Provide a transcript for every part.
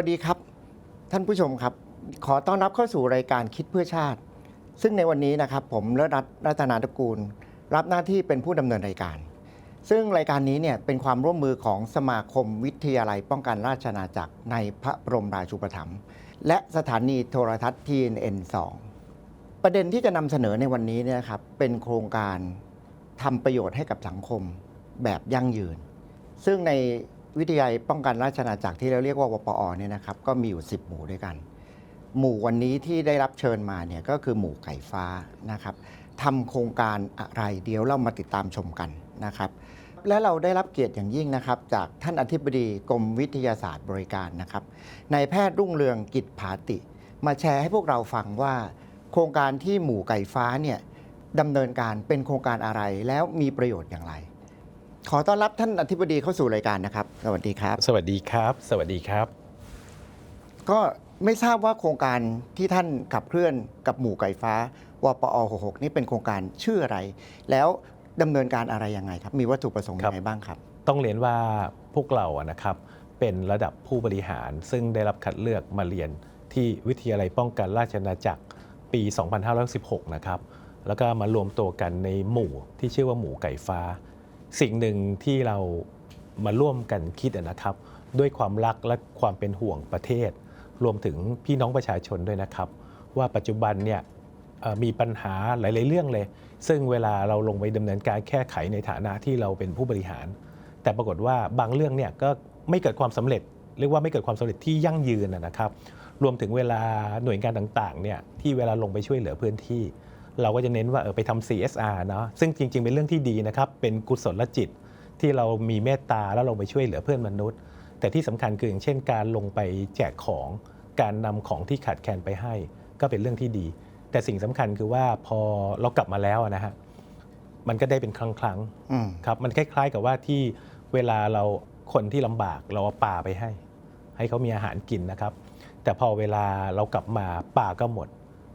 สวัสดีครับ ท่านผู้ชมครับ ขอต้อนรับเข้าสู่รายการคิดเพื่อชาติ ซึ่งในวันนี้นะครับผมเลิศรัตน์รัตนาตระกูล รับหน้าที่เป็นผู้ดำเนินรายการ ซึ่งรายการนี้เนี่ยเป็นความร่วมมือของสมาคมวิทยาลัยป้องกันราชอาจักรในพระบรมราชูปถัมภ์และสถานีโทรทัศน์ TNN 2ประเด็นที่จะนำเสนอในวันนี้เนี่ยครับเป็นโครงการทำประโยชน์ให้กับสังคมแบบยั่งยืน ซึ่งใน วิทยาลัยป้องกันราชอาณาจักรที่เราเรียกว่าวปอเนี่ยนะครับก็มีอยู่ 10 หมู่ด้วยกัน หมู่วันนี้ที่ได้รับเชิญมาเนี่ยก็คือหมู่ไก่ฟ้านะครับทำโครงการอะไรเดี๋ยวเรามาติดตามชมกันนะครับและเราได้รับเกียรติอย่างยิ่งนะครับ จากท่านอธิบดีกรมวิทยาศาสตร์บริการนะครับนายแพทย์รุ่งเรืองกิจผาติ มาแชร์ให้พวกเราฟังว่า โครงการที่หมู่ไก่ฟ้าเนี่ยดำเนินการเป็นโครงการอะไรแล้วมีประโยชน์อย่างไร ขอต้อนรับท่านอธิบดีเข้าสู่รายการนะครับ สวัสดีครับ สวัสดีครับ สวัสดีครับ ก็ไม่ทราบว่าโครงการที่ท่านขับเคลื่อนกับหมู่ไก่ฟ้าวปอ66นี่เป็นโครงการชื่ออะไร แล้วดำเนินการอะไรยังไงครับ มีวัตถุประสงค์ครัยังบไงบ้างครับ ต้องเรียนว่าพวกเราอะนะครับ เป็นระดับผู้บริหารซึ่งได้รับคัดเลือกมาเรียนที่วิทยาลัยป้องกันราชอาณาจักรปี 2516 นะครับ แล้วก็มารวมตัวกันในหมู่ที่ชื่อว่าหมู่ไก่ฟ้า สิ่งหนึ่งที่เรามาร่วมกันคิดนะครับ ด้วยความรักและความเป็นห่วงประเทศ รวมถึงพี่น้องประชาชนด้วยนะครับ ว่าปัจจุบันเนี่ยมีปัญหาหลาย ๆ เรื่องเลย ซึ่งเวลาเราลงไปดำเนินการแก้ไขในฐานะที่เราเป็นผู้บริหาร แต่ปรากฏว่าบางเรื่องเนี่ยก็ไม่เกิดความสำเร็จเรียกว่าไม่เกิดความสำเร็จที่ยั่งยืนนะครับ รวมถึงเวลาหน่วยงานต่าง ๆ เนี่ยที่เวลาลงไปช่วยเหลือพื้นที่ เราก็จะเน้นว่าเออไปทำ CSR เนาะซึ่งจริง ๆ เป็นเรื่องที่ดีนะครับ เป็นกุศลจิตที่เรามีเมตตาแล้วลงไปช่วยเหลือเพื่อนมนุษย์ แต่ที่สำคัญคืออย่างเช่น การลงไปแจกของ การนำของที่ขาดแคลนไปให้ ก็เป็นเรื่องที่ดี แต่สิ่งสำคัญคือว่าพอเรากลับมาแล้วอะนะฮะมันก็ได้เป็นครั้งครั้งๆอืมครับมันคล้าย ๆ กับว่าที่เวลาเราคนที่ลำบากเราเอาปลาไปให้ ให้เขามีอาหารกินนะครับ แต่พอเวลาเรากลับมาปลาก็หมด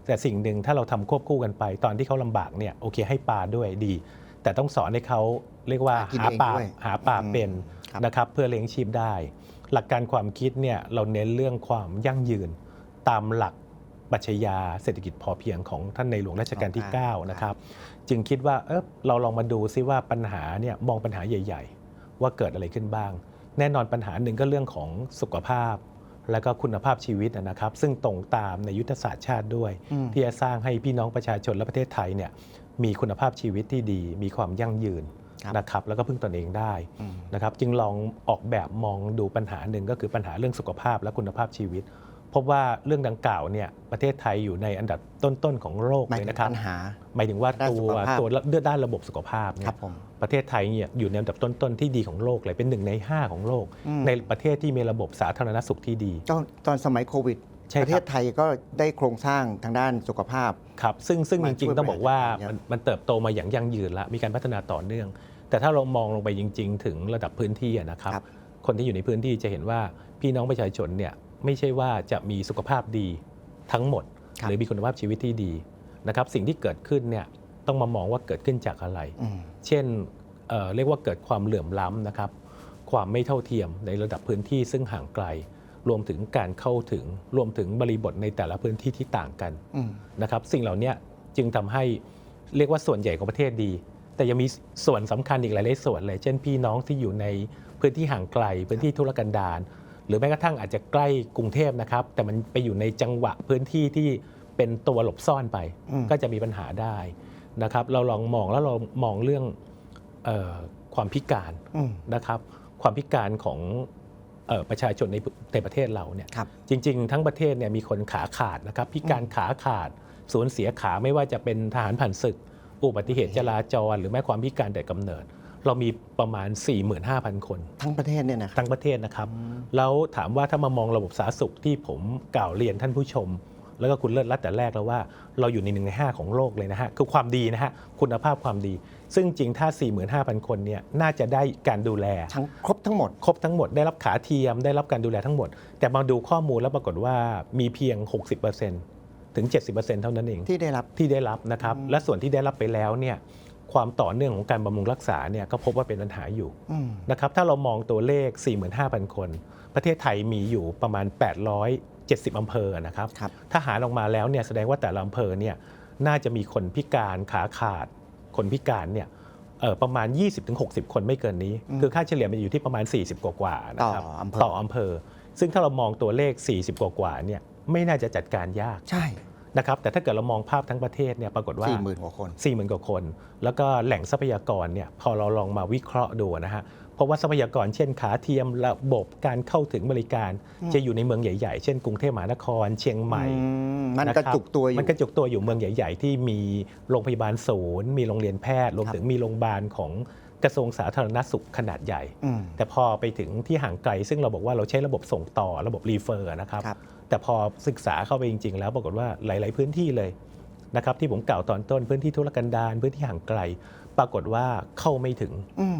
แต่สิ่งหนึ่งถ้าเราทำควบคู่กันไป ตอนที่เขาลำบากเนี่ยโอเคให้ปลาด้วยดี แต่ต้องสอนให้เขาเรียกว่าหากินหาเองปลาด้วยหาปลาอืมเป็นครับนะครับเพื่อเลี้ยงชีพได้ หลักการความคิดเนี่ยเราเน้นเรื่องความยั่งยืนตามหลักปรัชญาเศรษฐกิจพอเพียงของท่านในหลวงรัชกาลที่ 9 นะครับ จึงคิดว่าเออเราลองมาดูซิว่าปัญหาเนี่ยมองปัญหาใหญ่ ๆ ว่าเกิดอะไรขึ้นบ้าง แน่นอนปัญหาหนึ่งก็เรื่องของสุขภาพ และก็คุณภาพชีวิตนะครับ ซึ่งตรงตามในยุทธศาสตร์ชาติด้วยอืมที่จะสร้างให้พี่น้องประชาชนและประเทศไทยเนี่ยมีคุณภาพชีวิตที่ดี มีความยั่งยืนครับนะครับแล้วก็พึ่งตนเองได้อืมนะครับ จึงลองออกแบบมองดูปัญหาหนึ่งก็คือปัญหาเรื่องสุขภาพและคุณภาพชีวิต พบว่าเรื่องดังกล่าวเนี่ยประเทศไทยอยู่ในอันดับต้นๆของโลกหมายเลยถึงนะครับปัญหาหมายถึงว่าด้านตัสุวขภาพตัวเลือดด้านระบบสุขภาพคเนี่รัยบผมประเทศไทยเนี่ยอยู่ในอันดับต้นๆที่ดีของโลกเลยเป็นหนึ่งใน 5 ของโลกอืมในประเทศที่มีระบบสาธารณสุขที่ดี ตอนตอนสมัยโควิดใช่ครับประเทศไทยก็ได้โครงสร้างทางด้านสุขภาพครับซึ่งซึ่งมาจริงช่วยๆต้องบอกว่าบริหารจัดการมันมันเติบโตมาอย่างยั่งยืนแล้วมีการพัฒนาต่อเนื่อง แต่ถ้าเรามองลงไปจริง ๆ ถึงระดับพื้นที่อะนะครับครับ คนที่อยู่ในพื้นที่จะเห็นว่าพี่น้องประชาชนเนี่ย ไม่ใช่ว่าจะมีสุขภาพดีทั้งหมดครับหรือมีคุณภาพชีวิตที่ดีนะครับสิ่งที่เกิดขึ้นเนี่ยต้องมามองว่าเกิดขึ้นจากอะไรอืมเช่นเอ่อเรียกว่าเกิดความเหลื่อมล้ำนะครับ ความไม่เท่าเทียมในระดับพื้นที่ซึ่งห่างไกล รวมถึงการเข้าถึง รวมถึงบริบทในแต่ละพื้นที่ที่ต่างกันอืมนะครับ สิ่งเหล่านี้จึงทำให้เรียกว่าส่วนใหญ่ของประเทศดี แต่ยังมีส่วนสำคัญอีกหลายๆส่วนเลย เช่นพี่น้องที่อยู่ในพื้นที่ห่างไกล พื้นที่ทุรกันดาร หรือแม้กระทั่งอาจจะใกล้กรุงเทพนะครับ แต่มันไปอยู่ในจังหวะพื้นที่ที่เป็นตัวหลบซ่อนไปอืมก็จะมีปัญหาได้นะครับ เราลองมองแล้วเรามองเรื่องเออความพิการอืมนะครับ ความพิการของเออประชาชนในในประเทศเราเนี่ยครับจริง ๆ ทั้งประเทศเนี่ยมีคนขาขาดนะครับ พิการขาขาดสูญเสียขาไม่ว่าจะเป็นทหารผ่านศึก อุบัติเหตุจราจร หรือแม้ความพิการแต่กำเนิด เรามีประมาณ 45,000 คน ทั้งประเทศเนี่ยนะครับทั้งประเทศนะครับ แล้วถามว่าถ้ามามองระบบสาธารณสุขที่ผมกล่าวเรียนท่านผู้ชม แล้วก็คุณเลิศรัตน์แต่แรกแล้วว่าเราอยู่ในหนึ่งในห้าของโลกเลยนะฮะคือความดีนะฮะคุณภาพความดี ซึ่งจริงถ้า 45,000 คนเนี่ยน่าจะได้การดูแล ทั้งครบทั้งหมด ครบทั้งหมดได้รับขาเทียมได้รับการดูแลทั้งหมด แต่มาดูข้อมูลแล้วปรากฏว่ามีเพียง 60%ถึง 70%เท่านั้นเองที่ได้รับที่ได้รับนะครับและส่วนที่ได้รับไปแล้วเนี่ย ความต่อเนื่องของการบำรุงรักษาเนี่ยก็พบว่าเป็นปัญหาอยู่อืมนะครับถ้าเรามองตัวเลข 45,000 คน ประเทศไทยมีอยู่ประมาณ 870 อำเภอนะครับครับถ้าหารออกมาแล้วเนี่ยแสดงว่าแต่ละอำเภอเนี่ยน่าจะมีคนพิการขาขาด คนพิการเนี่ยเอ่อประมาณ 20-60 คนไม่เกินนี้อืมคือค่าเฉลี่ยมันอยู่ที่ประมาณ 40 กว่าๆนะครับต่ออำเภอต่ออำเภอ ซึ่งถ้าเรามองตัวเลข 40 กว่าๆเนี่ยไม่น่าจะจัดการยากใช่ นะครับแต่ถ้าเกิดเรามองภาพทั้งประเทศเนี่ยปรากฏว่าสี่หมื่นกว่าคน 4 0,000 กว่าคน แล้วก็แหล่งทรัพยากรเนี่ยพอเราลองมาวิเคราะห์ดูนะฮะเพราะว่าทรัพยากรเช่นขาเทียมระบบการเข้าถึงบริการอืมจะอยู่ในเมืองใหญ่ ๆ เช่นกรุงเทพมหานคร เชียงใหม่อืมมันคบกระจุกตัวอยู่มันกระจุกตัวอยู่เมืองใหญ่ ๆ ที่มีโรงพยาบาลศูนย์ มีโรงเรียนแพทย์รวมครับถึงมีโรงพยาบาลของ กระทรวงสาธารณสุขขนาดใหญ่อืมแต่พอไปถึงที่ห่างไกล ซึ่งเราบอกว่าเราใช้ระบบส่งต่อระบบรีเฟอร์นะครับครับ แต่พอศึกษาเข้าไปจริง ๆ แล้วปรากฏว่าหลาย ๆพื้นที่เลยนะครับที่ผมกล่าวตอนต้นพื้นที่ธุรกันดารพื้นที่ห่างไกล ปรากฏว่าเข้าไม่ถึงอืม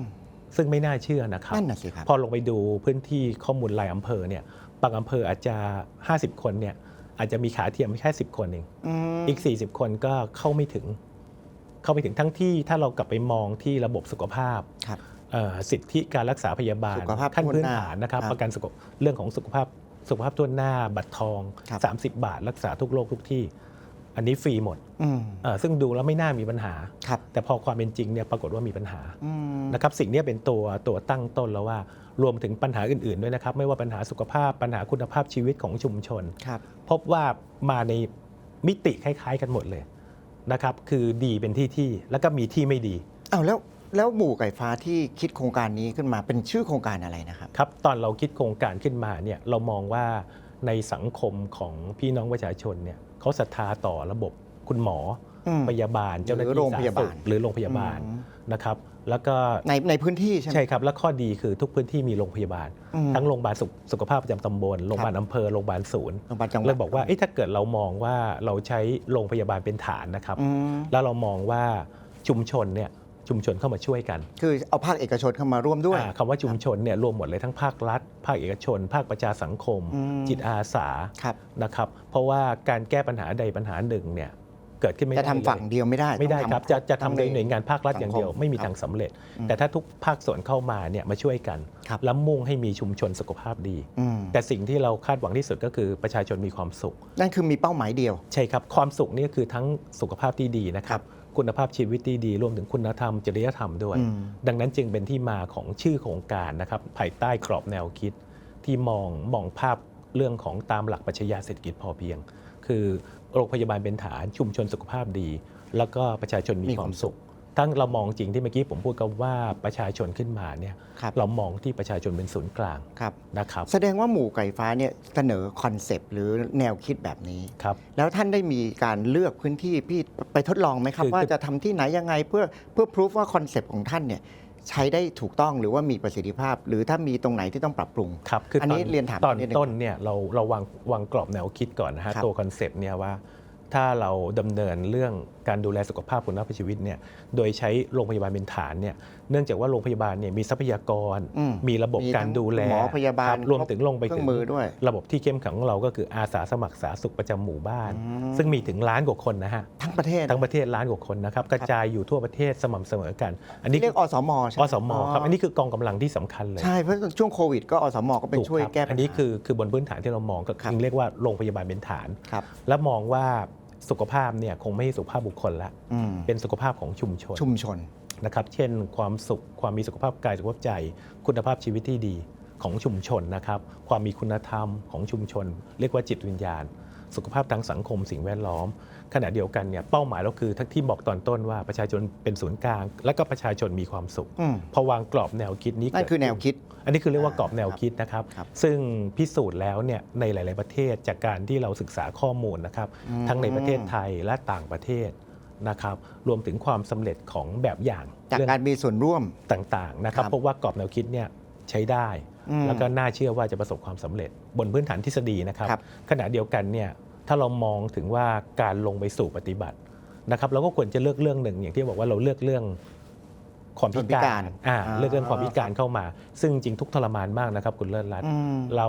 ซึ่งไม่น่าเชื่อนะครับนั่นน่ะสิครับพอลงไปดูพื้นที่ข้อมูลรายอำเภอเนี่ยบางอำเภออาจจะ 50 คนเนี่ยอาจจะมีขาเทียมแค่10 คนเองอืมอีก 40 คนก็เข้าไม่ถึง เข้าไม่ถึงทั้งที่ถ้าเรากลับไปมองที่ระบบสุขภาพครับเอ่อสิทธิการรักษาพยาบาลสุขภาพขั้นทั่วพื้นหน้าฐานนะครับ ครับประกันสุขเรื่องของสุขภาพสุขภาพทั่วหน้าบัตรทอง ครับ 30 บาท รักษาทุกโรคทุกที่ อันนี้ฟรีหมดอืมเอ่อซึ่งดูแล้วไม่น่ามีปัญหา ครับแต่พอความเป็นจริงเนี่ยปรากฏว่ามีปัญหาอืมนะครับสิ่งเนี้ยเป็นตัวตัวตั้งต้นแล้วว่ารวมถึงปัญหาอื่นๆด้วยนะครับ ไม่ว่าปัญหาสุขภาพปัญหาคุณภาพชีวิตของชุมชน ครับ พบว่ามาในมิติคล้าย ๆ กันหมดเลย นะครับคือดีเป็นที่ที่แล้วก็มีที่ไม่ดีอ้าวแล้วแล้วหมู่ไก่ฟ้าที่คิดโครงการนี้ขึ้นมาเป็นชื่อโครงการอะไรนะครับ ครับ ตอนเราคิดโครงการขึ้นมาเนี่ยเรามองว่าในสังคมของพี่น้องประชาชนเนี่ยเขาศรัทธาต่อระบบคุณหมออมพยาบาลเจ้าหน้าหรือที่โรงสาพธารยาณสุบาขลหรือโรงพยาบาลอืมนะครับ แล้วก็ในในพื้นที่ใช่ไหม ใช่ครับ และข้อดีคือทุกพื้นที่มีโรงพยาบาล อืมทั้งโรงพยาบาลสุขสุขภาพประจำตำบลโรงพยาบาลอำเภอโรงพยาบาลศูนย์โรงพยาบาลจังหวัด เลยบอกว่าเอ๊ะถ้าเกิดเรามองว่าเราใช้โรงพยาบาลเป็นฐานนะครับ อืมแล้วเรามองว่าชุมชนเนี่ยชุมชนเข้ามาช่วยกันคือเอาภาคเอกชนเข้ามาร่วมด้วย อ่าคำว่าชุมชนเนี่ยรวมหมดเลยทั้งภาครัฐ ภาคเอกชน ภาคประชาสังคม อืม จิตอาสาครับ นะครับ เพราะว่าการแก้ปัญหาใดปัญหาหนึ่งเนี่ย เกิดขึ้นไม่ได้จะทำฝั่งเลยเดียวไม่ได้ไม่ได้ต้องครับทำจะจะทั้ทำโดยหน่วยงานภาครัฐอย่างเดียวสังคมไม่มีครับทางสำเร็จอืมแต่ถ้าทุกภาคส่วนเข้ามาเนี่ยมาช่วยกันครับแล้วมุ่งให้มีชุมชนสุขภาพดีอืมแต่สิ่งที่เราคาดหวังที่สุดก็คือประชาชนมีความสุข นั่นคือมีเป้าหมายเดียว ใช่ครับ ความสุขนี่คือทั้งสุขภาพที่ดีนะคครัรับบคุณภาพชีวิตที่ดีรวมถึงคุณธรรม จริยธรรมด้วยอืมดังนั้นจึงเป็นที่มาของชื่อโครงการนะครับภายใต้กรอบแนวคิด ที่มองมองภาพเรื่องของตามหลักปรัชญาเศรษฐกิจพอเพียง คือ โรงพยาบาลเป็นฐานชุมชนสุขภาพดี แล้วก็ประชาชนมีมีความมสุคาวสุขขทั้งเรามองจริงที่เมื่อกี้ผมพูดกันว่าประชาชนขึ้นมาเนี่ยครับ เรามองที่ประชาชนเป็นศูนย์กลางครับ นะครับแสดงว่าหมู่ไก่ฟ้าเนี่ยเสนอคอนเซปต์หรือแนวคิดแบบนี้ ครับ แล้วท่านได้มีการเลือกพื้นที่พี่ไปทดลองไหมครับ คือ ว่าจะทำที่ไหนยังไงเพื่อเพื่อพิสูจว่าคอนเซปต์ของท่านเนี่ย ใช้ได้ถูกต้องหรือว่ามีประสิทธิภาพ หรือถ้ามีตรงไหนที่ต้องปรับปรุง ครับคืออันนี้ตเรียนถามตอนนิดนึงต้นเนี่ยเราเราวางวางกรอบแนวคิดก่อนนะฮะครับตัวคอนเซปต์เนี่ยว่า ถ้าเราดำเนินเรื่อง การดูแลสุขภาพคุณภาพชีวิตเนี่ยโดยใช้โรงพยาบาลเป็นฐานเนี่ยเนื่องจากว่าโรงพยาบาลเนี่ยมีทรัพยากรอืมมีระบบมีการทั้งดูแลหมอพยาบาลครวมถึงลงไปเครื่ถึองงมือด้วย ระบบที่เข้มแข็งของเราก็คืออาสาสมัครสาธารณสุขประจำหมู่บ้านอืมซึ่งมีถึงล้านกว่าคนนะฮะทั้งประเทศทั้งประเทศล้านกว่าคนนะครับกระจายอยู่ทั่วประเทศสม่ำเสมอกัน อันนี้ที่เรียกอสมใช่ไหอสมครับอันนี้คือกองกำลังที่สำคัญเลยใช่เพราะช่วงโควิด ก็อสมก็เป็นถูกช่วยครับแก้ปัญหาอันนี้คือคือบนพื้นฐานที่เรามองก็ครับจึงเรียกว่าโรงพยาบาลเป็นฐานครับและมองว่า สุขภาพเนี่ยคงไม่ใช่สุขภาพบุคคลละอืมเป็นสุขภาพของชุมชนชุมชนนะครับเช่นความสุขความมีสุขภาพกายสุขภาพใจ คุณภาพชีวิตที่ดีของชุมชนนะครับ ความมีคุณธรรมของชุมชน เรียกว่าจิตวิญญาณ สุขภาพทางสังคมสิ่งแวดล้อม ขณะเดียวกันเนี่ยเป้าหมายเราคือทั้งที่บอกตอนต้นว่าประชาชนเป็นศูนย์กลาง และก็ประชาชนมีความสุข อืม พอวางกรอบแนวคิดนี้นั่นเกิดคือแนวขึ้คิด อันนี้คือเรียกว่ากรอบแนวคิดนะครับ ครับซึ่งพิสูจน์แล้วเนี่ยในหลาย ๆ ประเทศจากการที่เราศึกษาข้อมูลนะครับ อืม ทั้งในประเทศไทยและต่างประเทศนะครับ รวมถึงความสำเร็จของแบบอย่างจากเรื่องการมีส่วนร่วม ต่าง ๆ นะครับครับพบว่ากรอบแนวคิดเนี่ยใช้ได้ อืม แล้วก็น่าเชื่อว่าจะประสบความสำเร็จบนพื้นฐานทฤษฎีนะครับ ครับ ขณะเดียวกันเนี่ย ถ้าเรามองถึงว่าการลงไปสู่ปฏิบัตินะครับเราก็ควรจะเลือกเรื่องหนึ่ง อย่างที่บอกว่าเราเลือกเรื่องความพิความพิกาการรอ่าอ่าเรื่องเรื่องความพิการเข้ามา ซึ่งจริงทุกข์ทรมานมากนะครับคุณเลิศรัตน์อืมเรา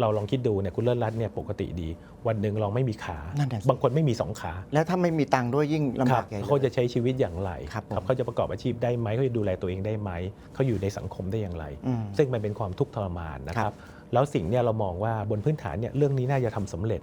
เราลองคิดดูเนี่ยคุณเลิศรัตน์เนี่ยปกติดี วันหนึ่งเราไม่มีขา นั่นน่ะสิ บางคนไม่มีสองขา แล้วถ้าไม่มีตังค์ด้วยยิ่งลำครับาบกใหญ่เลย เขาจะใช้ชีวิตอย่างไรครับผม เขาจะประกอบอาชีพได้ไหมเขาจะดูแลตัวเองได้ไหม เขาอยู่ในสังคมได้อย่างไร อืม ซึ่งมันเป็นความทุกข์ทรมานนะคครัรับ บ แล้วสิ่งเนี่ยเรามองว่าบนพื้นฐานเนี่ยเรื่องนี้น่าจะทำสำเร็จ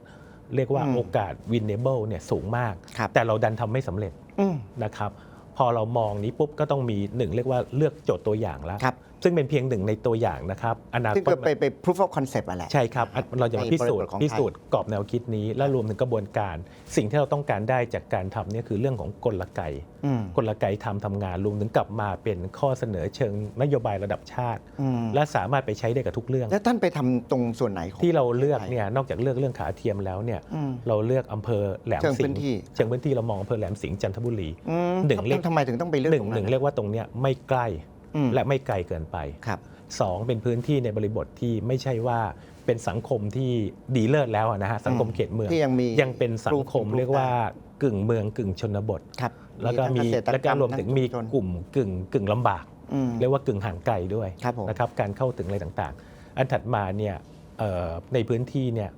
เรียกว่าอืมโอกาส winnable เนี่ยสูงมากครับแต่เราดันทำไม่สำเร็จอืมนะครับ พอเรามองนี้ปุ๊บก็ต้องมีหนึ่งเรียกว่าเลือกโจทย์ตัวอย่างแล้วครับ ซึ่งเป็นเพียงหนึ่งในตัวอย่างนะครับอนาซึ่งคตก็ไปไป proof of concept อะแหละใช่ครับอะเราจะมาในพิสูจบริบน์ทของพิไทยสูจน์กรอบแนวคิดนี้ และรวมถึงกระบวนการ สิ่งที่เราต้องการได้จากการทำเนี่ยคือเรื่องของกลไกอืมกลไกทำทำงานรวมถึงกลับมาเป็นข้อเสนอเชิงนโยบายระดับชาติอืมและสามารถไปใช้ได้กับทุกเรื่อง แล้วท่านไปทำตรงส่วนไหนของที่เราเลือกไทเนี่ยนอกจากเลือกเรื่องขาเทียมแล้วเนี่ยอืมเราเลือกอำเภอแหลมเชิงสิพื้งนห์ที่เชิงพื้นที่เรามองอำเภอแหลมสิงห์จันทบุรีอืมหนึ่งเรียกทำไมถึงต้องไปเลือกหนึ่งตรงหนั้นึ่งนเรียกว่าตรงเนี้ยไม่ใกล้อืม และไม่ไกลเกินไปครับสองเป็นพื้นที่ในบริบทที่ไม่ใช่ว่าเป็นสังคมที่ดีเลิศแล้วอะนะฮะสังคมเขตเมืองที่ยังมียังเป็นสังคมรูปเรียกว่ากึ่งเมืองกึ่งชนบทครับแล้วก็มีทั้งเษตรแล้วก็รรรวมถึงมีทั้ชุชนกลุ่มกึ่งกึ่งลำบากอืมเรียกว่ากึ่งห่างไกลด้วยครับผมนะครับการเข้าถึงอะไรต่างๆ อันถัดมาเนี่ยเอ่อในพื้นที่เนี่ย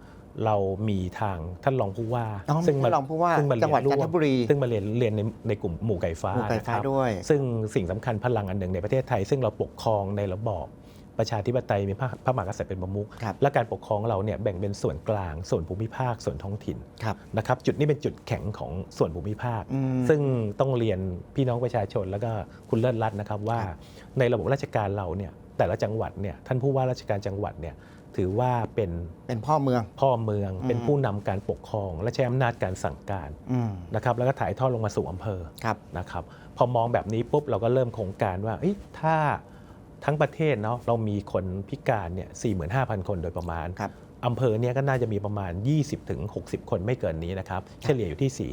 เรามีทางท่านรองผู้ว่า อ๋อซึ่งท่านรองผู้ว่าซึ่งมาจังหวัดเรียจันทร่วมบุรีซึ่งมาเรียนเรียนในในกลุ่มหมู่ไก่ฟ้าหมู่ไก่ฟ้านะครับด้วย ซึ่งสิ่งสำคัญพลังอันหนึ่งในประเทศไทย ซึ่งเราปกครองในระบอบประชาธิปไตยมีพระพระมหากษัตริย์เป็นประมุขครับ และการปกครองเราเนี่ยแบ่งเป็นส่วนกลาง ส่วนภูมิภาคส่วนท้องถิ่นครับ นะครับจุดนี้เป็นจุดแข็งของส่วนภูมิภาค อืม ซึ่งต้องเรียนพี่น้องประชาชนแล้วก็คุณเลิศรัตน์นะครับว่าครับในระบบราชการเราเนี่ยแต่ละจังหวัดเนี่ยท่านผู้ว่าราชการจังหวัดเนี่ย ถือว่าเป็นเป็นพ่อเมือง พ่อเมืองอืมเป็นผู้นำการปกครอง และใช้อำนาจการสั่งการอืม นะครับแล้วก็ถ่ายทอดลงมาสู่อำเภอครับ นะครับพอมองแบบนี้ปุ๊บเราก็เริ่มโครงการว่าเอ้ยถ้าทั้งประเทศเนาะเรามีคนพิการเนี่ย45,000 คนโดยประมาณ ครับ อำเภอเนี่ยก็น่าจะมีประมาณ 20-60คนไม่เกินนี้นะครับ เฉลี่ยอยู่ที่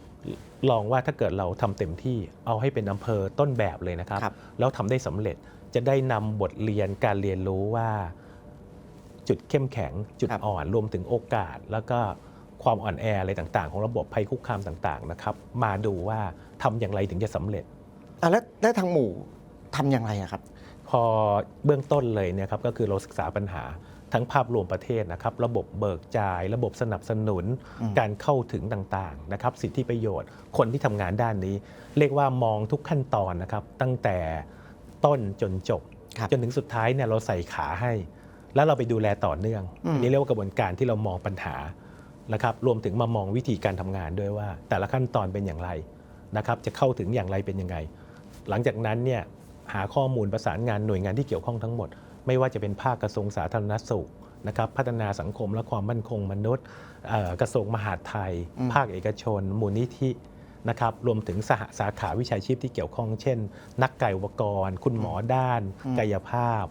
40 ลองว่าถ้าเกิดเราทำเต็มที่เอาให้เป็นอำเภอต้นแบบเลยนะครับ ครับ แล้วทำได้สำเร็จจะได้นำบทเรียนการเรียนรู้ว่า จุดเข้มแข็ง จุดครับอ่อนรวมถึงโอกาส แล้วก็ความอ่อนแออะไรต่างๆ ของระบบภัยคุกคามต่างๆนะครับมาดูว่าทำอย่างไรถึงจะสำเร็จอะแล้วแล้วทางหมู่ทำอย่างไรอะครับ พอเบื้องต้นเลยเนี่ยครับก็คือเราศึกษาปัญหาทั้งภาพรวมประเทศนะครับ ระบบเบิกจ่าย ระบบสนับสนุนอืมการเข้าถึงต่างๆนะครับ สิทธิประโยชน์ คนที่ทำงานด้านนี้ เรียกว่ามองทุกขั้นตอนนะครับ ตั้งแต่ต้นจนจบครับจนถึงสุดท้ายเนี่ยเราใส่ขาให้ แล้วเราไปดูแลต่อเนื่องอืมอันนี้เรียกว่ากระบวนการที่เรามองปัญหานะครับรวมถึงมามองวิธีการทำงานด้วยว่า แต่ละขั้นตอนเป็นอย่างไรนะครับจะเข้าถึงอย่างไรเป็นยังไง หลังจากนั้นเนี่ยหาข้อมูลประสานงานหน่วยงานที่เกี่ยวข้องทั้งหมด ไม่ว่าจะเป็นภาคกระทรวงสาธารณสุขนะครับพัฒนาสังคมและความมั่นคงมนุษย์เอ่อกระทรวงมหาดไทยอืมภาคเอกชน มูลนิธินะครับรวมถึงสหสาขาวิชาชีพที่เกี่ยวข้อง เช่น นักไก่อุปกรณ์ คุณหมอด้าน กายภาพ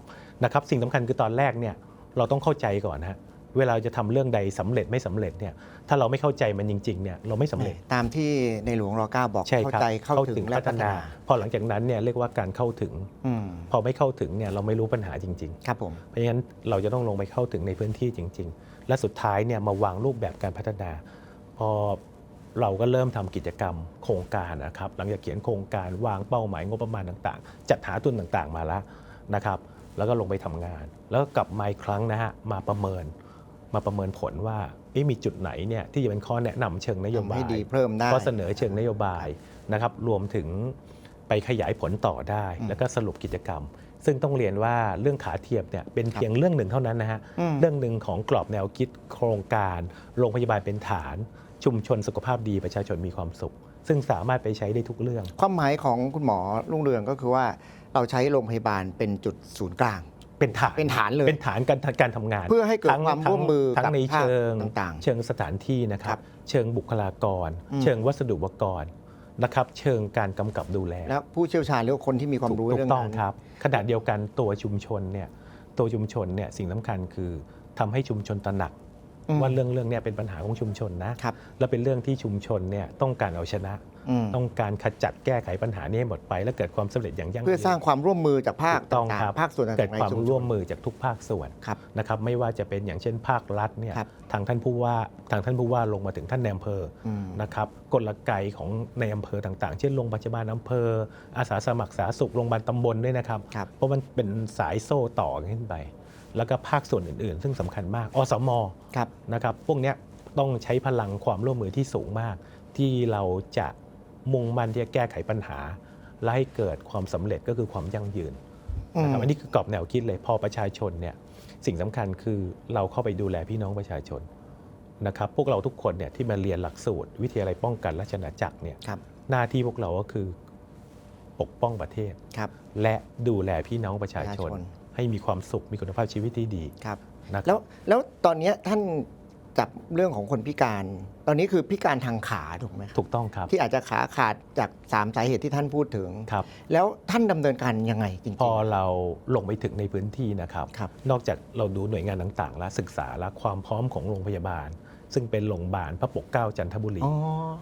นะครับสิ่งสำคัญคือตอนแรกเนี่ยเราต้องเข้าใจก่อนฮะเวลาจะทำเรื่องใดสำเร็จไม่สำเร็จเนี่ยถ้าเราไม่เข้าใจมันจริงๆเนี่ยเราไม่สำเร็จตามที่ในหลวงรอเก้าบอกใช่เข้าครับใจเข้าถึงและพัฒนา พอหลังจากนั้นเนี่ยเรียกว่าการเข้าถึงอืมพอไม่เข้าถึงเนี่ยเราไม่รู้ปัญหาจริงครับผมๆเพราะฉะนั้นเราจะต้องลงไปเข้าถึงในพื้นที่จริง ๆ และสุดท้ายเนี่ยมาวางรูปแบบการพัฒนา พอเราก็เริ่มทำกิจกรรมโครงการนะครับหลังจากเขียนโครงการวางเป้าหมายงบประมาณต่างๆ จัดหาทุนต่างๆมาแล้วนะครับ แล้วก็ลงไปทำงาน แล้วก็กลับมาอีกครั้งนะฮะมาประเมินมาประเมินผลว่าเอ๊ะมีจุดไหนเนี่ยที่จะเป็นข้อแนะนำเชิงนโยทำบาให้ยดีเพิ่มได้ข้อเสนอเชิงนโยบายนะครับรวมถึงไปขยายผลต่อได้อืมแล้วก็สรุปกิจกรรม ซึ่งต้องเรียนว่าเรื่องขาเทียมเนี่ยเป็นครับเพียงเรื่องหนึ่งเท่านั้นนะฮะอืมเรื่องหนึ่งของกรอบแนวคิดโครงการโรงพยาบาลเป็นฐาน ชุมชนสุขภาพดีประชาชนมีความสุข ซึ่งสามารถไปใช้ได้ทุกเรื่อง ความหมายของคุณหมอรุ่งเรืองก็คือว่า เราใช้โรงพยาบาลเป็นจุดศูนย์กลาง เป็นฐานเป็นฐานเลยเป็นฐานการการทำงาน เพื่อให้เกิดทั้งความทั้งร่วมมือทั้งกับในภาคเชิงต่างๆ เชิงสถานที่นะคครัรับบเชิงบุคลากรอืมเชิงวัสดุอุปกรณ์นะครับเชิงการกำกับดูแลแล้วผู้เชี่ยวชาญหรือคนที่มีความรู้ถูเรื่กองต้องนั้นครับขณะเดียวกันตัวชุมชนเนี่ยตัวชุมชนเนี่ยสิ่งสำคัญคือทำให้ชุมชนตระหนักอืมว่าเรื่องเรื่องเนี้เป็นปัญหาของชุมชนนะครับและเป็นเรื่องที่ชุมชนเนี่ยต้องการเอาชนะอืม ต้องการขจัดแก้ไขปัญหานี้ให้หมดไป และเกิดความสำเร็จอย่างยั่งยืนเพื่อสร้างความร่วมมือจากภาคถูกต้องต่างครับๆภาคส่วนต่างๆเกิดความในชุชนร่วมมือจากทุกภาคส่วนครับนะครับไม่ว่าจะเป็นอย่างเช่นภาครัฐเนี่ยครับทางท่านผู้ว่าทางท่านผู้ว่าลงมาถึงท่านในอำเภออืมนะครับกลไกของในอำเภอต่างๆ เช่นโรงพยาบาลอำเภอ อาสาสมัครสาธารณสุขโรงพยาบาลตำบลด้วยนะครับครับเพราะมันเป็นสายโซ่ต่อขึ้นไป แล้วก็ภาคส่วนอื่น ๆ ซึ่งสำคัญมากอสมครับนะครับพวกเนี้ยต้องใช้พลังความร่วมมือที่สูงมาก ที่เราจะ มุ่งมั่นที่จะแก้ไขปัญหา และให้เกิดความสำเร็จก็คือความยั่งยืนนะครับอืมอันนี้คือกรอบแนวคิดเลยพอประชาชนเนี่ยสิ่งสำคัญคือเราเข้าไปดูแลพี่น้องประชาชนนะครับพวกเราทุกคนเนี่ยที่มาเรียนหลักสูตร วิทยาลัยป้องกันราชอาณาจักรเนี่ยครับหน้าที่พวกเราก็คือปกป้องประเทศครับและดูแลพี่น้องประชาชนประชาชน ให้มีความสุขมีคุณภาพชีวิตที่ดีครับนะครับแล้วแล้วตอนเนี้ยท่าน จับเรื่องของคนพิการ ตอนนี้คือพิการทางขาถูกไหมครับถูกต้องครับ ที่อาจจะขาขาดจากสามสาเหตุที่ท่านพูดถึง ครับ แล้วท่านดำเนินการยังไงจริงๆ พอเราลงไปถึงในพื้นที่นะครับครับนอกจากเราดูหน่วยงานต่างๆ และศึกษาและความพร้อมของโรงพยาบาล ซึ่งเป็นโรงพยาบาลพระปกเกล้าจันทบุรีอ๋อ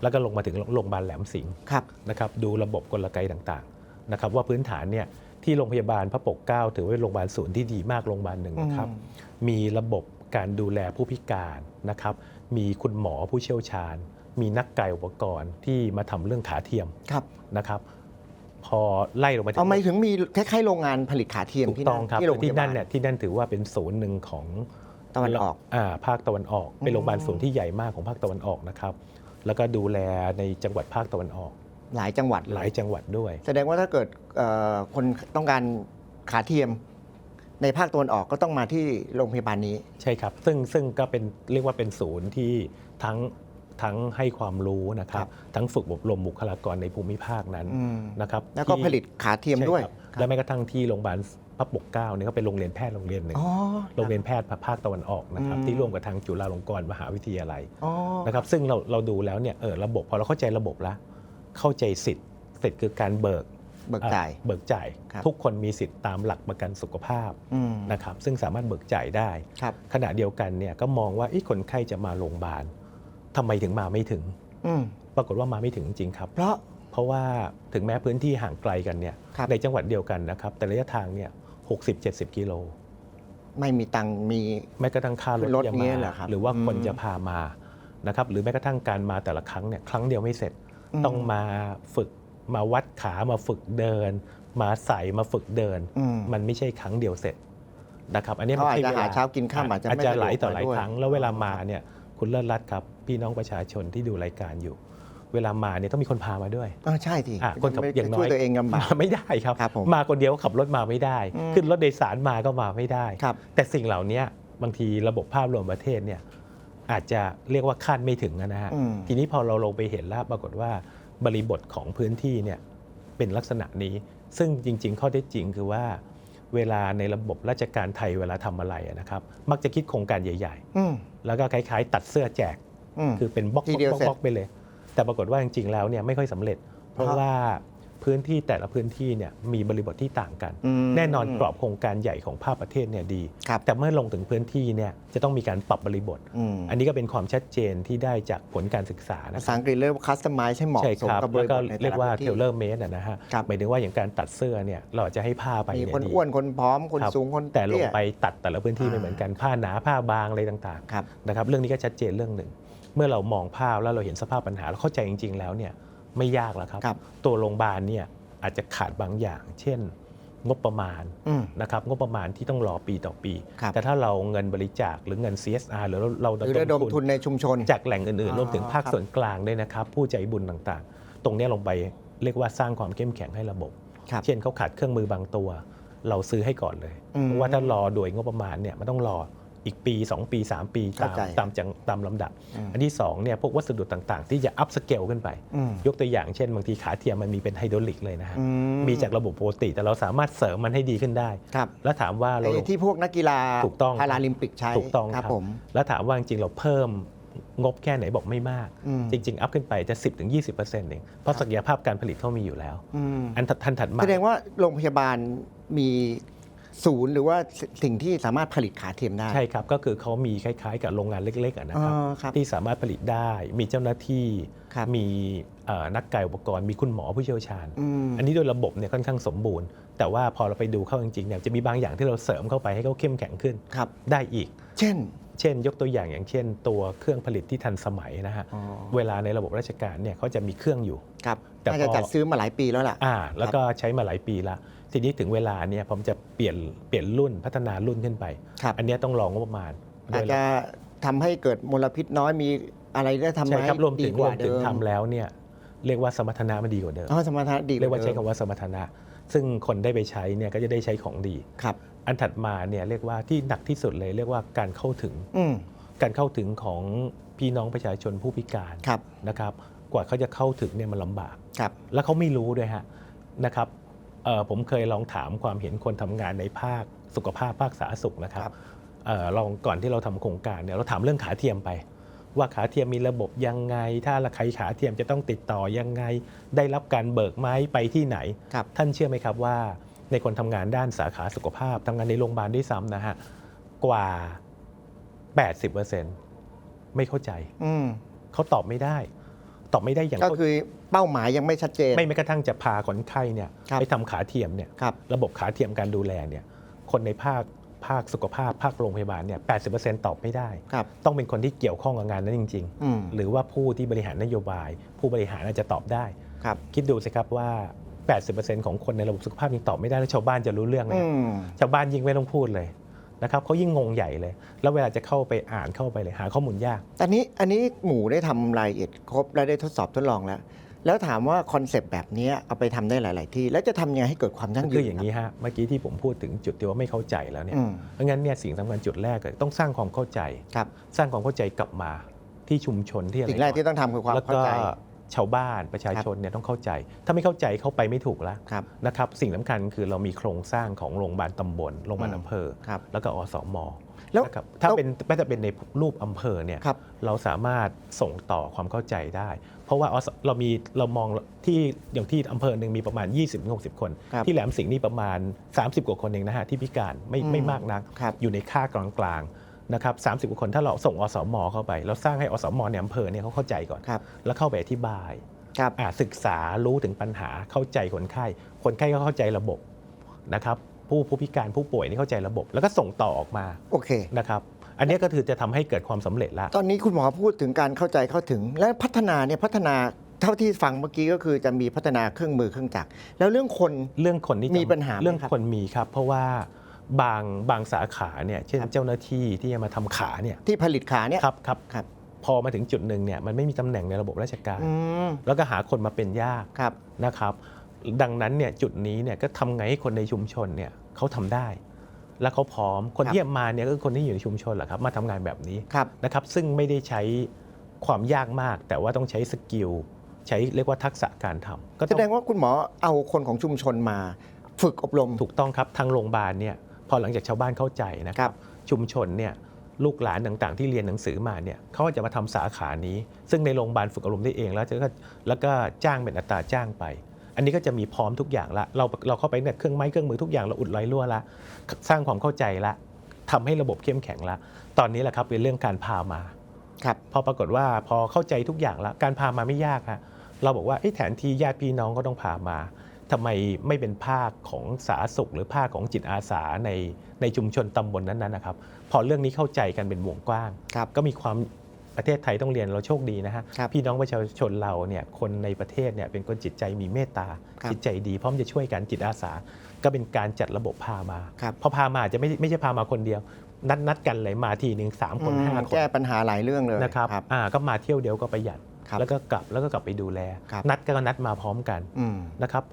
แล้วก็ลงมาถึงโรงพยาบาลแหลมสิงห์ครับนะครับดูระบบกลไกต่างๆนะครับว่าพื้นฐานเนี่ยที่โรงพยาบาลพระปกเกล้าถือว่าเป็นโรงพยาบาลศูนย์ที่ดีมากโรงพยาบาลหนึ่งนะครับอืมมีระบบ การดูแลผู้พิการนะครับมีคุณหมอผู้เชี่ยวชาญ มีนักกายอุปกรณ์ที่มาทำเรื่องขาเทียมครับนะครับ พอไล่ลงมาถึเอาไม่ถึงมีคล้ายๆโรงงานผลิตขาเทียมถูกที่ต้นั่องนครับที่โรงพที่ยาบานั่ลนเนี่ยที่นั่นถือว่าเป็นศูนย์หนึ่งของตะวันออกอ่าภาคตะวันออกเป็นอืมโรงพยาบาลศูนย์ที่ใหญ่มากของภาคตะวันออกนะครับแล้วก็ดูแลในจังหวัดภาคตะวันออก หลายจังหวัดหลายจังหวัดด้วย แสดงว่าถ้าเกิดเอ่อคนต้องการขาเทียม ในภาคตะวันออกก็ต้องมาที่โรงพยาบาลนี้ ใช่ครับ ซึ่งซึ่งก็เป็นเรียกว่าเป็นศูนย์ที่ทั้งทั้งให้ความรู้นะครับครับทั้งฝึกอบรมบุคลากรในภูมิภาคนั้นอืมนะครับแล้วก็ที่ผลิตขาเทียมด้วยใช่ครับและแม้กระทั่งที่โรงพยาบาลพระปกเกล้าเนี่ยก็เป็นโรงเรียนแพทย์โรงเรียนหนึ่งอ๋อโรงเรียนแพทย์ภาคตะวันออกนะครับอืมที่ร่วมกับทางจุฬาลงกรณ์มหาวิทยาลัยอ๋อนะครับซึ่งเราเราดูแล้วเนี่ยเออระบบพอเราเข้าใจระบบแล้ว เข้าใจสิทธิ์สิทธิ์คือการเบิก เบิกจ่ายอะเบิกจ่ายครับทุกคนมีสิทธิ์ตามหลักประกันสุขภาพอืมนะครับซึ่งสามารถเบิกจ่ายได้ครับขณะเดียวกันเนี่ยก็มองว่าเอ๊ะคนไข้จะมาโรงพยาบาลทำไมถึงมาไม่ถึงอืมปรากฏว่ามาไม่ถึงจริงครับ เพราะเพราะว่าถึงแม้พื้นที่ห่างไกลกันเนี่ยครับในจังหวัดเดียวกันนะครับ แต่ระยะทางเนี่ย60-70กิโลไม่มีตังค์มีแม้กระทั่งค่ารถรถจะเนี่มายเหรอครับหรือว่าคนอืมจะพามานะครับหรือแม้กระทั่งการมาแต่ละครั้งเนี่ยครั้งเดียวไม่เสร็จอืมต้องมาฝึก มาวัดขามาฝึกเดิน มาใส่มาฝึกเดินอืมมันไม่ใช่ครั้งเดียวเสร็จนะครับ อันนี้เขาอาจจะใวลหาเช้ากินข้ามอาจจะอาจไม่จะสะดวกหลายต่อหลายด้วยครั้งแล้วเวลามาเนี่ยคุณเลิศรัตน์ครับพี่น้องประชาชนที่ดูรายการอยู่ เวลามาเนี่ยต้องมีคนพามาด้วยเออใช่ทีอะคนขับไม่อย่างน้อยช่วยตัวเองลำบากมาไม่ได้ครับครับผมมาคนเดียวขับรถมาไม่ได้อืมขึ้นรถโดยสารมาก็มาไม่ได้ครับแต่สิ่งเหล่านี้บางทีระบบภาพรวมประเทศเนี่ยอาจจะเรียกว่าคาดไม่ถึงนะฮะอืมทีนี้พอเราลงไปเห็นแล้วปรากฏว่า บริบทของพื้นที่เนี่ยเป็นลักษณะนี้ ซึ่งจริง ๆ ข้อเท็จจริงคือว่า เวลาในระบบราชการไทยเวลาทำอะไรอะนะครับ มักจะคิดโครงการใหญ่อืมๆแล้วก็คล้ายๆ ตัดเสื้อแจกอืมคือเป็นบล็อกทีบเดียวล็อกเสร็จบล็อกไปเลย แต่ปรากฏว่าจริงๆแล้วเนี่ยไม่ค่อยสำเร็จ เพราะเพราะว่า พื้นที่แต่ละพื้นที่เนี่ยมีบริบทที่ต่างกันอืมแน่นอนกรอบโครงการใหญ่ของภาคประเทศเนี่ยดีครับแต่เมื่อลงถึงพื้นที่เนี่ยจะต้องมีการปรับบริบทอืมอันนี้ก็เป็นความชัดเจนที่ได้จากผลการศึกษานะภาคษารับอังกฤษเรียกว่า customize ให้เหมาะใช่สมครับกับบแล้วริบก็ทในแต่เรียกละว่าพื้นเทที่เลอร์เมดนะฮะครับหมายถึงว่าอย่างการตัดเสื้อเนี่ยเราจะให้ผ้าไปมีเนี่คนยดีอ้วนคนพร้อมคนครับสูงคนแต่ลงเตี้ยไปตัดแต่ละพื้นที่ไม่เหมือนกันผ้าหนาผ้าบางอะไรต่างครับๆนะครับเรื่องนี้ก็ชัดเจนเรื่องหนึ่ง เมื่อเรามองภาพแล้วเราเห็นสภาพปัญหาเราเข้าใจจริง ๆ แล้วเนี่ย ไม่ยากแล้วครับ ครับตัวโรงพยาบาลเนี่ยอาจจะขาดบางอย่าง เช่น งบประมาณอืมนะครับงบประมาณที่ต้องรอปีต่อปี ครับ แต่ถ้าเราเงินบริจาคหรือเงิน CSR หรือเราเราหรือระดมทุนในชุมชน จากแหล่งอื่นอ่าๆรวมถึงภาคครับ ส่วนกลางด้วยนะครับ ผู้ใจบุญต่างๆ ตรงเนี้ยลงไปเรียกว่าสร้างความเข้มแข็งให้ระบบ ครับ เช่นเขาขาดเครื่องมือ บางตัว เราซื้อให้ก่อนเลย อืมเพราะว่าถ้ารอโดยงบประมาณเนี่ยมันต้องรอ อีกปี 2 ปี 3 ปีตามเข้าใจตามจังตามลำดับอืมอันที่2เนี่ยพวกวัสดุต่างๆ ที่จะอัพสเกลขึ้นไปอืมยกตัวอย่างเช่น บางทีขาเทียมมันมีเป็นไฮดรอลิกเลยนะฮะอืมีจากระบบปกติแต่เราสามารถเสริมมันให้ดีขึ้นได้ครับแล้วถามว่าเราไอ้ที่พวกนักกีฬาถูกต้องพาราลิมปิกใช้ถูกต้องครับผมแล้วถามว่าจริงๆเราเพิ่มงบแค่ไหนบอกไม่มากอืมจริง ๆ อัพขึ้นไปจะ 10-20%เองเพราะศักยภาพการผลิตเขามีอยู่แล้วอืมอันทันถัดมาแสดงว่าโรงพยาบาลมี ศูนย์หรือว่าสิ่งที่สามารถผลิตขาเทียมได้ ใช่ครับ ก็คือเขามีคล้ายๆ กับโรงงานเล็กๆอะนะครับ อ๋อครับที่สามารถผลิตได้ มีเจ้าหน้าที่ ครับ มีเอ่อนักกายอุปกรณ์ มีคุณหมอผู้เชี่ยวชาญ อืม อันนี้โดยระบบเนี่ยค่อนข้างสมบูรณ์ แต่ว่าพอเราไปดูเข้าจริงๆเนี่ยจะมีบางอย่างที่เราเสริมเข้าไปให้เขาเข้มแข็งขึ้นครับ ได้อีก เช่น เช่น ยกตัวอย่างอย่างเช่น ตัวเครื่องผลิตที่ทันสมัยนะฮะ อ๋อ เวลาในระบบราชการเนี่ยเขาจะมีเครื่องอยู่ ครับแต่น่าจะพอ จัดซื้อมาหลายปีแล้วล่ะ อ่าแล้วก็ใช้มาหลายปีละ ทีนี้ถึงเวลาเนี่ยผมจะเปลี่ยนเปลี่ยนรุ่นพัฒนารุ่นขึ้นไป ครับอันเนี้ยต้องรองงบประมาณอาจโดยจะทำให้เกิดมลพิษน้อยมีอะไรได้ทำใช่ให้ครับรวมดีถึงกรวว่ามถึเดิงมทำแล้วเนี่ยเรียกว่าสมรรถนะมันดีกว่าเดิม อ๋อสมรรถนะดีเรียกว่าใช้ดิมคำว่าสมรรถนะ ซึ่งคนได้ไปใช้เนี่ยก็จะได้ใช้ของดี ครับ อันถัดมาเนี่ยเรียกว่าที่หนักที่สุดเลย เรียกว่าการเข้าถึง อืมการเข้าถึงของพี่น้องประชาชนผู้พิการครับนะครับ กว่าเขาจะเข้าถึงเนี่ยมันลำบาก ครับ แล้วเขาไม่รู้ด้วยฮะนะครับเอ่อ ผมเคยลองถามความเห็นคนทำงานในภาคสุขภาพภาคสาธารณสุขนะครับครับเอ่อลองก่อนที่เราทำโครงการเนี่ยเราถามเรื่องขาเทียมไป ว่าขาเทียมมีระบบยังไง ถ้าใครขาเทียมจะต้องติดต่อยังไง ได้รับการเบิกไหมไปที่ไหนครับท่านเชื่อไหมครับว่า ในคนทำงานด้านสาขาสุขภาพทำงานในโรงพยาบาลด้วยซ้ำนะฮะกว่า 80%ไม่เข้าใจอืมเขาตอบไม่ได้ ตอบไม่ได้อย่างก็เข้าคือเป้าหมายยังไม่ชัดเจน ไม่แม้กระทั่งจะพาคนไข้เนี่ยครับไปทำขาเทียมเนี่ยครับระบบขาเทียมการดูแลเนี่ยคนในภาคภาคสุขภาพภาคโรงพยาบาลเนี่ย 80%ตอบไม่ได้ครับต้องเป็นคนที่เกี่ยวข้องกับงานนั้นจริงอืมๆหรือว่าผู้ที่บริหารนโยบาย ผู้บริหารอาจจะตอบได้ครับคิดดูสิครับว่า 80%ของคนในระบบสุขภาพยังตอบไม่ได้แล้วชาวบ้านจะรู้เรื่องไหมอืมชาวบ้านยิ่งไม่ต้องพูดเลย นะครับเขายิ่งงงใหญ่เลย แล้วเวลาจะเข้าไปอ่านเข้าไปเลยหาข้อมูลยาก อันนี้อันนี้หมูได้ทำรายละเอียดครบ และได้ทดสอบทดลองแล้ว แล้วถามว่าคอนเซปต์แบบนี้เอาไปทำได้หลาย ๆ ที่ แล้วจะทำยังไงให้เกิดความยั่งยืนคืออย่างนี้ฮะเมื่อกี้ที่ผมพูดถึงจุดที่ว่าไม่เข้าใจแล้วเนี่ยอืมเพราะงั้นเนี่ยสิ่งสำคัญจุดแรกเลยต้องสร้างความเข้าใจครับสร้างความเข้าใจกลับมาที่ชุมชนที่อะไรสิ่งแรกที่ต้องทำคือความแล้วเข้าก็ใจ ชาวบ้านประชาชนเนี่ยต้องเข้าใจ ถ้าไม่เข้าใจเข้าไปไม่ถูกแล้วครับนะครับสิ่งสำคัญคือเรามีโครงสร้างของโรงพยาบาลตำบลโรงพยาบาลอืมอำเภอครับแล้วก็อสมแล้วนะครับถ้าแล้วเป็นถ้าจะเป็นในรูปอำเภอเนี่ยครับเราสามารถส่งต่อความเข้าใจได้ เพราะว่าอสเรามีเรามองที่อย่างที่อำเภอหนึ่งมีประมาณ 20-60 คนครับที่แหลมสิงห์นี่ประมาณ 30 กว่าคนเองนะฮะที่พิการไม่อืมไม่มากนักครับอยู่ในค่ากลางๆ นะครับ30กว่าคนถ้าเราส่งอสมเข้าไป เราสร้างให้อสมในอำเภอเนี่ยเขาเข้าใจก่อน ครับแล้วเข้าไปอธิบายครับอ่าศึกษารู้ถึงปัญหาเข้าใจคนไข้ คนไข้ก็เข้าใจระบบนะครับผู้ผู้พิการผู้ป่วยนี่เข้าใจระบบ แล้วก็ส่งต่อออกมาโอเค นะครับอันนี้ก็คือจะทำให้เกิดความสำเร็จละ ตอนนี้คุณหมอพูดถึงการเข้าใจเข้าถึง และพัฒนาเนี่ยพัฒนาเท่าที่ฟังเมื่อกี้ก็คือจะมีพัฒนาเครื่องมือเครื่องจักรแล้วเรื่องคน เรื่องคนนี่จะมีปัญหาไหมเรื่องครับคนมีครับ เพราะว่า บางบางสาขาเนี่ยเช่นครับเจ้าหน้าที่ที่จะมาทำขาเนี่ยที่ผลิตขาเนี่ยครับครับครับพอมาถึงจุดหนึ่งเนี่ยมันไม่มีตำแหน่งในระบบราชการอืมแล้วก็หาคนมาเป็นยากครับนะครับดังนั้นเนี่ยจุดนี้เนี่ยก็ทำไงให้คนในชุมชนเนี่ยเขาทำได้ และเขาพร้อมคนครับที่มาเนี่ยก็คือคนที่อยู่ในชุมชนแหละครับมาทำงานแบบนี้ครับนะครับซึ่งไม่ได้ใช้ความยากมาก แต่ว่าต้องใช้สกิลใช้เรียกว่าทักษะการทำก็แสต้องดงว่าคุณหมอเอาคนของชุมชนมา ฝึกอบรมถูกต้องครับทางโรงพยาบาลเนี่ย พอหลังจากชาวบ้านเข้าใจนะคครัรับบชุมชนเนี่ยลูกหลานต่างๆ ที่เรียนหนังสือมาเนี่ยเขาก็จะมาทำสาขานี้ ซึ่งในโรงพยาบาลฝึกอบรมได้เองแล้วก็แล้วก็จ้างเป็นอัตราจ้างไป อันนี้ก็จะมีพร้อมทุกอย่างละเราเราเข้าไปเนี่ยเครื่องไม้เครื่องมือทุกอย่างเราอุดรอยรั่วละสร้างความเข้าใจละทำให้ระบบเข้มแข็งละตอนนี้แหละครับเป็นเรื่องการพามาครับพอปรากฏว่าพอเข้าใจทุกอย่างแล้วการพามาไม่ยากฮะเราบอกว่าเอ๊ะแทนที่ญาติพี่น้องก็ต้องพามา ทำไมไม่เป็นภาคของสาธารณสุข หรือภาคของจิตอาสาในในชุมชนตำบลนั้นๆนะครับ พอเรื่องนี้เข้าใจกันเป็นวงกว้าง ครับ ก็มีความประเทศไทยต้องเรียนเราโชคดีนะฮะครับพี่น้องประชาชนเราเนี่ยคนในประเทศเนี่ยเป็นคนจิตใจมีเมตตา ครับจิตใจดีพร้อมจะช่วยกันจิตอาสา ก็เป็นการจัดระบบพามาครับ พอพามาอาจจะไม่ไม่ใช่พามาคนเดียว นัดนัดกันเลยมาทีหนึ่งสามคนอืมห้าคน แก้ปัญหาหลายเรื่องเลย นะครับครับอ่าก็มาเที่ยวเดียวก็ประหยัด ครับแล้วก็กลับแล้วก็กลับไปดูแล ครับ นัดก็นัดมาพร้อมกันอืม นะครับ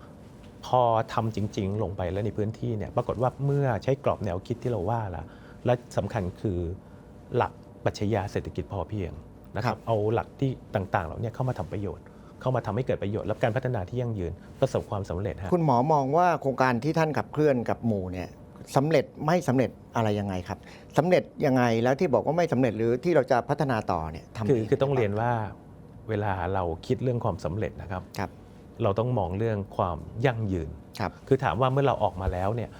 พอทำจริง ๆ ลงไปแล้วในพื้นที่เนี่ยปรากฏว่าเมื่อใช้กรอบแนวคิดที่เราว่าละและสำคัญคือหลักปรัชญาเศรษฐกิจพอเพียงนะคครัรับบเอาหลักที่ต่างๆเหล่านี้เข้ามาทำประโยชน์ เข้ามาทำให้เกิดประโยชน์และการพัฒนาที่ยั่งยืนประสบความสำเร็จฮะคุณหมอมองว่าโครงการที่ท่านขับเคลื่อนกับหมู่เนี่ยสำเร็จไม่สำเร็จอะไรยังไงครับสำเร็จยังไงแล้วที่บอกว่าไม่สำเร็จหรือที่เราจะพัฒนาต่อเนี่ยทำคือยังไคือต้องเรียนว่าเวลาเราคิดเรื่องความสำเร็จนะครับครับ เราต้องมองเรื่องความยั่งยืนครับคือถามว่าเมื่อเราออกมาแล้วเนี่ย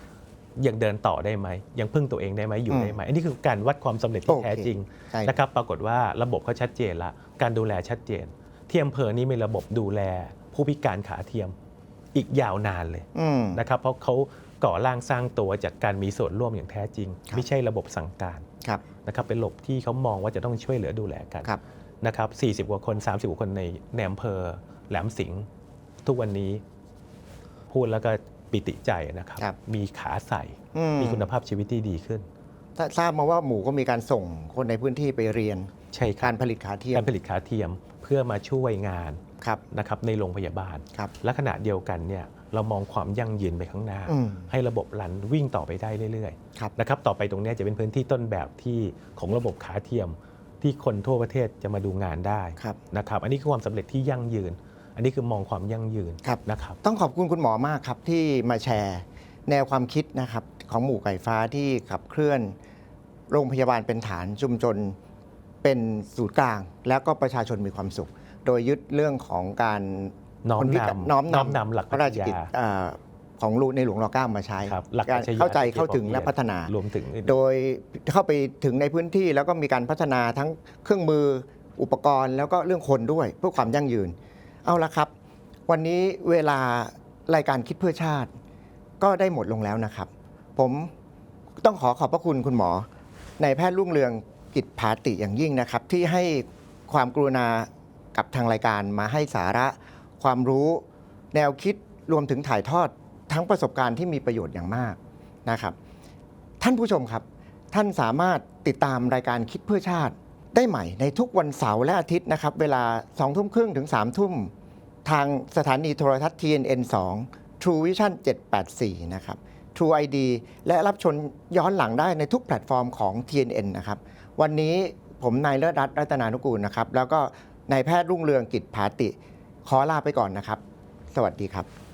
ยังเดินต่อได้ไหมยังพึ่งตัวเองได้ไหมอยู่อืมได้ไหมอันนี้คือการวัดความสำเร็จที่โอเคแท้จริงใช่นะครับปรากฏว่าระบบเขาชัดเจนละการดูแลชัดเจน ที่อำเภอนี้มีระบบดูแล ผู้พิการขาเทียมอีกยาวนานเลยอืมนะครับเพราะเขาก่อร่างสร้างตัวจากการมีส่วนร่วมอย่างแท้จริงครับไม่ใช่ระบบสั่งการครับนะครับเป็นระบบที่เขามองว่าจะต้องช่วยเหลือดูแลกันครับนะครับ40 กว่าคน 30 กว่าคนในในอำเภอแหลมสิงห์ ทุกวันนี้พูดแล้วก็ปิติใจนะครับ ครับมีขาใส่ อืม มีคุณภาพชีวิตที่ดีขึ้น ถ้าทราบมาว่าหมู่ก็มีการส่งคนในพื้นที่ไปเรียนใช่ครักาบรผลิตขาเทียมการผลิตขาเทียมเพื่อมาช่วยงานครับนะครับในโรงพยาบาล ครับ และขณะเดียวกันเนี่ยเรามองความยั่งยืนไปข้างหน้า อืมให้ระบบรันวิ่งต่อไปได้เรื่อยครับ ๆนะครับต่อไปตรงเนี้ยจะเป็นพื้นที่ต้นแบบที่ของระบบขาเทียมที่คนทั่วประเทศจะมาดูงานได้ครับ นะครับอันนี้คือความสำเร็จที่ยั่งยืนอั นนี้คือมองความยั่งยืนครับ นะครับ ต้องขอบคุณคุณหมอมากครับที่มาแชร์แนวความคิดนะครับของหมู่ไก่ฟ้าที่ขับเคลื่อน โรงพยาบาลเป็นฐานชุมชนเป็นศูนย์กลาง แล้วก็ประชาชนมีความสุข โดยยึดเรื่องของการน้อมคนพิการนำน้อมน้อมนำนำหลักพระราชกิจปรัชญา อ่าของลูในหลวงรอเก้ามาใช้ครับหลักการปรัชญเข้าใจที่เข้าถึงพอและพียพัฒนา รวมถึงโดยเข้าไปถึงในพื้นที่แล้วก็มีการพัฒนาทั้งเครื่องมืออุปกรณ์ แล้วก็เรื่องคนด้วยเพื่อความยั่งยืน เอาละครับ วันนี้เวลารายการคิดเพื่อชาติ ก็ได้หมดลงแล้วนะครับ ผมต้องขอขอบพระคุณคุณหมอ ในแพทย์รุ่งเรืองกิจภาติอย่างยิ่งนะครับ ที่ให้ความกรุณากับทางรายการมาให้สาระ ความรู้ แนวคิดรวมถึงถ่ายทอดทั้งประสบการณ์ที่มีประโยชน์อย่างมากนะครับ ท่านผู้ชมครับ ท่านสามารถติดตามรายการคิดเพื่อชาติได้ใหม่ในทุกวันเสาร์และอาทิตย์นะครับ เวลา2ทุ่มครึ่งถึง3ทุ่ม ทางสถานีโทรทัศน์ TNN 2 True Vision 784 นะครับ True ID และรับชนย้อนหลังได้ในทุกแพลตฟอร์มของ TNN นะครับ วันนี้ผมนายเลิศรัตน์รัตนานุกูลนะครับ แล้วก็นายแพทย์รุ่งเรืองกิจภาติ ขอลาไปก่อนนะครับ สวัสดีครับ